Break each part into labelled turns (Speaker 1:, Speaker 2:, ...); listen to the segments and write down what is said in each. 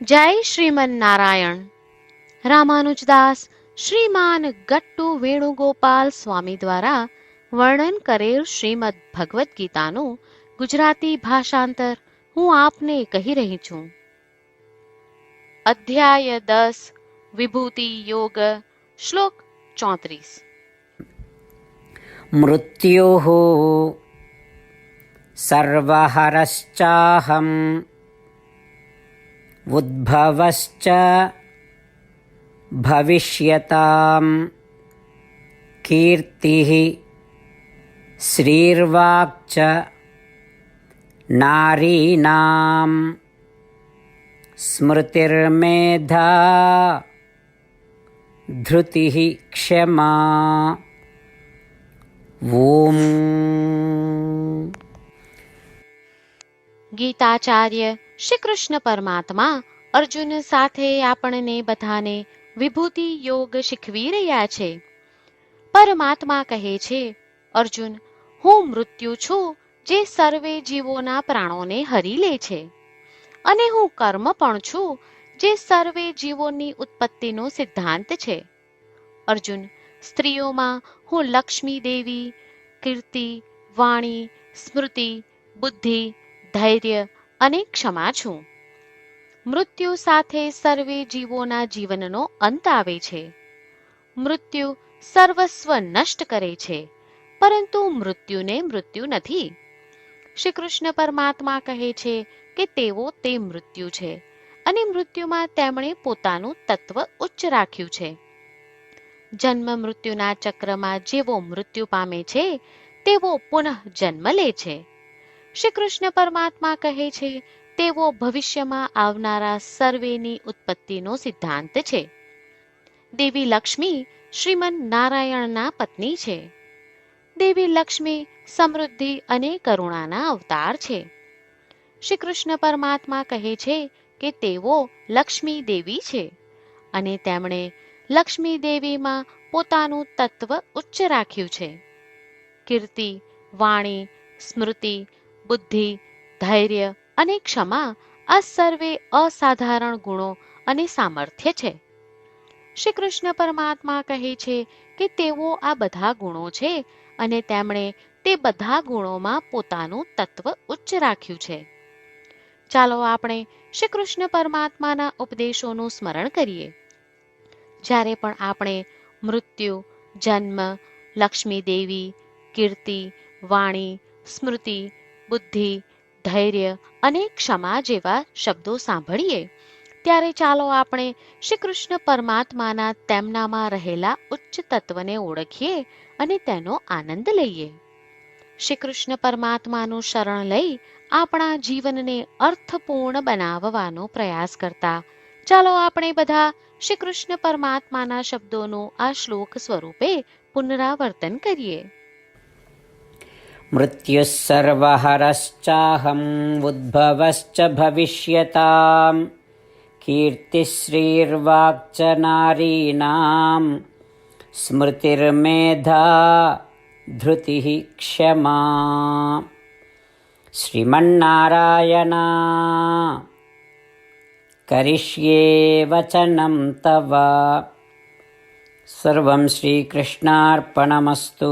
Speaker 1: જય શ્રીમન નારાયણ. રામાનુજદાસ શ્રીમાન ગટ્ટુ વેણુગોપાલ સ્વામી દ્વારા વર્ણન કરેલ શ્રીમદ ભગવદ્ ગીતાનું ગુજરાતી ભાષાંતર હું આપને કહી રહી છું. અધ્યાય દસ, વિભૂતિ યોગ, શ્લોક ચોત્રીસ.
Speaker 2: મૃત્યો સર્વહરશ્ચાહમ उद्भवश्च भविष्यतां कीर्तिः श्रीर्वाक्च नारीणां स्मृतिर्मेधा धृतिः क्षमा ॐ
Speaker 1: गीताचार्य શ્રી કૃષ્ણ પરમાત્મા અર્જુન સાથે આપણને બધાને વિભૂતિ યોગ શીખવી રહ્યા છે. પરમાત્મા કહે છે, અર્જુન, હું મૃત્યુ છું જે સર્વે જીવોના પ્રાણોને હરી લે છે. અને હું કર્મ પણ છું જે સર્વે જીવોની ઉત્પત્તિનો સિદ્ધાંત છે. અર્જુન, સ્ત્રીઓમાં હું લક્ષ્મી દેવી, કીર્તિ, વાણી, સ્મૃતિ, બુદ્ધિ, ધૈર્ય અને ક્ષમા છું. મૃત્યુ સાથે સર્વે જીવોના જીવનનો અંત આવે છે. મૃત્યુ સર્વસ્વ નષ્ટ કરે છે, પરંતુ મૃત્યુને મૃત્યુ નથી. શ્રી કૃષ્ણ પરમાત્મા કહે છે કે તેઓ તે મૃત્યુ છે અને મૃત્યુમાં તેમણે પોતાનું તત્વ ઉચ્ચ રાખ્યું છે. જન્મ મૃત્યુના ચક્રમાં જેવો મૃત્યુ પામે છે, તેવો પુનઃ જન્મ લે છે. શ્રી કૃષ્ણ પરમાત્મા કહે છે તેવો ભવિષ્યમાં આવનારા સર્વેની ઉત્પત્તિનો સિદ્ધાંત છે. દેવી લક્ષ્મી શ્રીમન નારાયણના પત્ની છે. દેવી લક્ષ્મી સમૃદ્ધિ અને કરુણાના અવતાર છે. શ્રી કૃષ્ણ પરમાત્મા કહે છે કે તેઓ લક્ષ્મી દેવી છે અને તેમણે લક્ષ્મી દેવીમાં પોતાનું તત્વ ઉચ્ચ રાખ્યું છે. કીર્તિ, વાણી, સ્મૃતિ બુદ્ધિ, ધૈર્ય અને ક્ષમા આ સર્વે અસાધારણ ગુણો અને સામર્થ્ય છે. શ્રી કૃષ્ણ પરમાત્મા કહે છે કે તેઓ આ બધા ગુણો છે અને તેમણે તે બધા ગુણોમાં પોતાનું તત્વ ઉચ્ચ રાખ્યું છે. ચાલો આપણે શ્રી કૃષ્ણ પરમાત્માના ઉપદેશોનું સ્મરણ કરીએ. જ્યારે પણ આપણે મૃત્યુ, જન્મ, લક્ષ્મી દેવી, કીર્તિ, વાણી, સ્મૃતિ બુદ્ધિ, ધૈર્ય અને ક્ષમા જેવા શબ્દો સાંભળીએ, ત્યારે ચાલો આપણે શ્રી કૃષ્ણ પરમાત્માના તેમનામાં રહેલા ઉચ્ચ તત્વને ઓળખીએ અને તેનો આનંદ લઈએ. શ્રી કૃષ્ણ પરમાત્માનું શરણ લઈ આપણા જીવનને અર્થપૂર્ણ બનાવવાનો પ્રયાસ કરતા, ચાલો આપણે બધા શ્રી કૃષ્ણ પરમાત્માના શબ્દોનું આ શ્લોક સ્વરૂપે પુનરાવર્તન કરીએ.
Speaker 2: मृत्युः सर्वहरश्चाहम् उद्भवश्च भविष्यतां कीर्तिश्रीर्वाक् च नारीणां स्मृतिर्मेधा धृतिः क्षमा श्रीमन्नारायणा करिष्ये वचनं तव सर्वं श्रीकृष्णार्पणमस्तु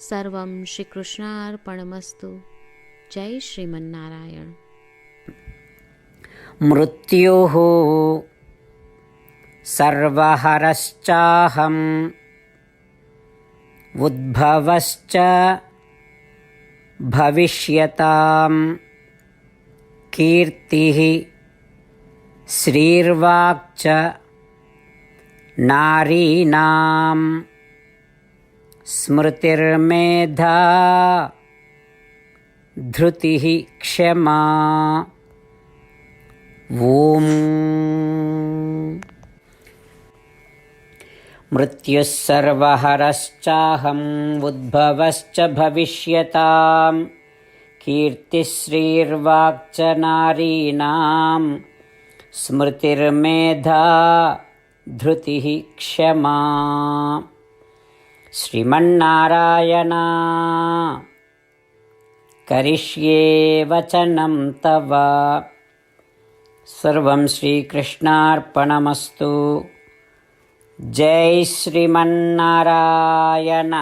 Speaker 1: सर्वं श्रीकृष्णार्पणमस्तु। जय श्रीमन्नारायण।
Speaker 2: मृत्योः सर्वहरश्चाहम् उद्भवश्च भविष्यतां कीर्तिः श्रीर्वाप् च नारीणाम्। स्मृतिर्मेधा धृतिः क्षमा ॐ मृत्युः सर्वहरश्चाहम् उद्भवश्च भविष्यताम् कीर्तिश्रीर्वाक्च नारीणां स्मृतिर्मेधा धृतिः क्षमा श्रीमन्नारायणा। करिष्ये वचनं तव। सर्वं श्रीकृष्णार्पणमस्तु। जय श्रीमन्नारायण